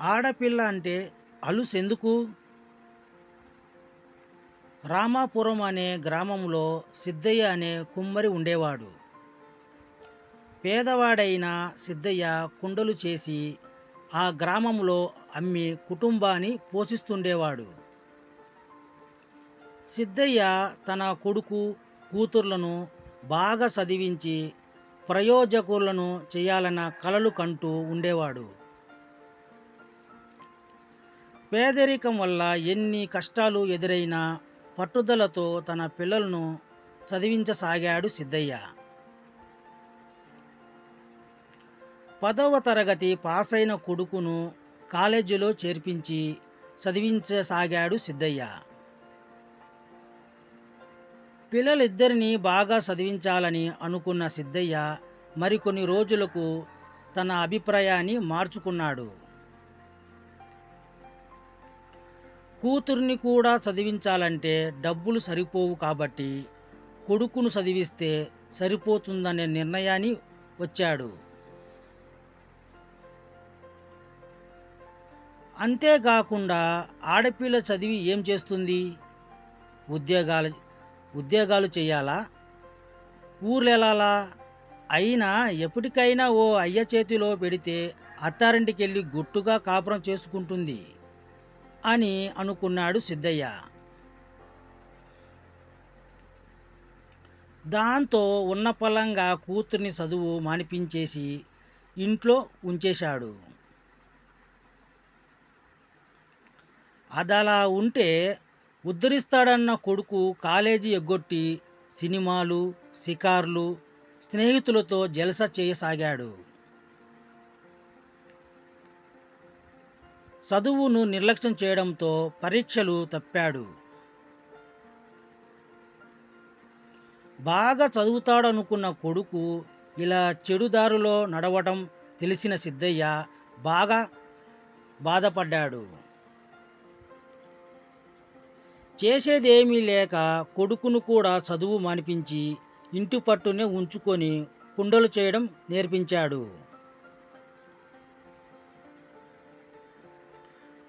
ఆడపిల్ల అంటే అలుసెందుకు రామాపురం అనే గ్రామంలో సిద్ధయ్య అనే కుమ్మరి ఉండేవాడు. పేదవాడైన సిద్ధయ్య కుండలు చేసి ఆ గ్రామంలో అమ్మి కుటుంబాన్ని పోషిస్తుండేవాడు. సిద్ధయ్య తన కొడుకు కూతుర్లను బాగా చదివించి ప్రయోజకులను చేయాలన్న కలలు కంటూ ఉండేవాడు. పేదరికం వల్ల ఎన్ని కష్టాలు ఎదురైనా పట్టుదలతో తన పిల్లలను చదివించసాగాడు సిద్ధయ్య. పదవ తరగతి పాసైన కొడుకును కాలేజీలో చేర్పించి చదివించసాగాడు సిద్ధయ్య. పిల్లలిద్దరినీ బాగా చదివించాలని అనుకున్న సిద్ధయ్య మరికొన్ని రోజులకు తన అభిప్రాయాన్ని మార్చుకున్నాడు. కూతుర్ని కూడా చదివించాలంటే డబ్బులు సరిపోవు కాబట్టి కొడుకును చదివిస్తే సరిపోతుందనే నిర్ణయాన్ని వచ్చాడు. అంతేకాకుండా ఆడపిల్ల చదివి ఏం చేస్తుంది? ఉద్యోగాలు ఉద్యోగాలు చేయాలా? ఊర్లెలాలా? అయినా ఎప్పటికైనా ఓ అయ్య చేతిలో పెడితే అత్తారింటికెళ్ళి గుట్టుగా కాపురం చేసుకుంటుంది. అని అనుకున్నాడు సిద్ధయ్య. దాంతో ఉన్న పొలంగా కూతుర్ని చదువు మానిపించేసి ఇంట్లో ఉంచేశాడు. అదలా ఉంటే ఉద్ధరిస్తాడన్న కొడుకు కాలేజీ ఎగ్గొట్టి సినిమాలు షికార్లు స్నేహితులతో జలస చేయసాగాడు. చదువును నిర్లక్ష్యం చేయడంతో పరీక్షలు తప్పాడు. బాగా చదువుతాడనుకున్న కొడుకు ఇలా చెడుదారులో నడవటం తెలిసిన సిద్ధయ్య బాగా బాధపడ్డాడు. చేసేదేమీ లేక కొడుకును కూడా చదువు మానిపించి ఇంటి పట్టునే ఉంచుకొని కుండలు చేయడం నేర్పించాడు.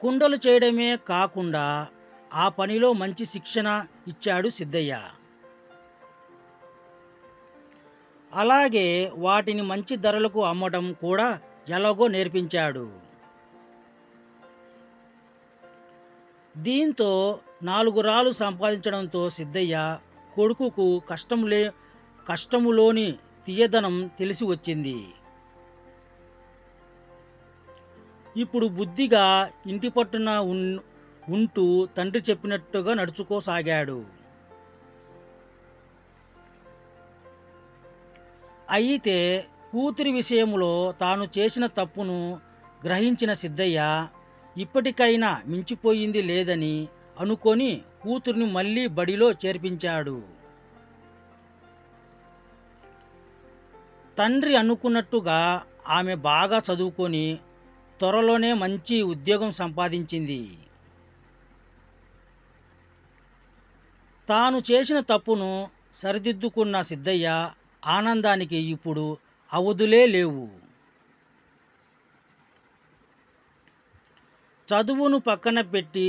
కుండలు చేయడమే కాకుండా ఆ పనిలో మంచి శిక్షణ ఇచ్చాడు సిద్ధయ్య. అలాగే వాటిని మంచి ధరలకు అమ్మడం కూడా ఎలాగో నేర్పించాడు. దీంతో నాలుగు రాళ్ళు సంపాదించడంతో సిద్ధయ్య కొడుకుకు కష్టంలే కష్టములోని తీయదనం తెలిసి వచ్చింది. ఇప్పుడు బుద్ధిగా ఇంటి పట్టున ఉన్- ఉంటూ తండ్రి చెప్పినట్టుగా నడుచుకోసాగాడు. అయితే కూతురి విషయంలో తాను చేసిన తప్పును గ్రహించిన సిద్ధయ్య ఇప్పటికైనా మించిపోయింది లేదని అనుకొని కూతుర్ని మళ్ళీ బడిలో చేర్పించాడు. తండ్రి అనుకున్నట్టుగా ఆమె బాగా చదువుకొని త్వరలోనే మంచి ఉద్యోగం సంపాదించింది. తాను చేసిన తప్పును సరిదిద్దుకున్న సిద్ధయ్య ఆనందానికి ఇప్పుడు అవధులే లేవు. చదువును పక్కన పెట్టి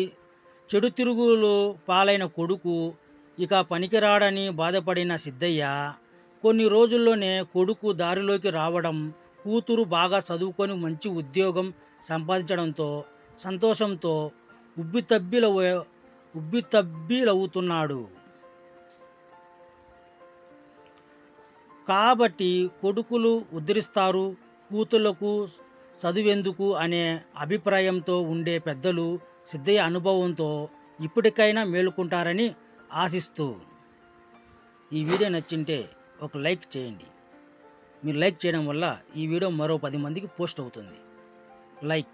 చెడు తిరుగులు పాలైన కొడుకు ఇక పనికిరాడని బాధపడిన సిద్ధయ్య కొన్ని రోజుల్లోనే కొడుకు దారిలోకి రావడం కూతురు బాగా చదువుకొని మంచి ఉద్యోగం సంపాదించడంతో సంతోషంతో ఉబ్బితబ్బిల ఉబ్బితబ్బిలవుతున్నాడు కాబట్టి కొడుకులు ఉద్ధరిస్తారు కూతుళ్ళకు చదువెందుకు అనే అభిప్రాయంతో ఉండే పెద్దలు సిద్ధయ్య అనుభవంతో ఇప్పటికైనా మేలుకుంటారని ఆశిస్తూ ఈ వీడియో నచ్చింటే ఒక లైక్ చేయండి. మీరు లైక్ చేయడం వల్ల ఈ వీడియో మరో పది మందికి పోస్ట్ అవుతుంది. లైక్.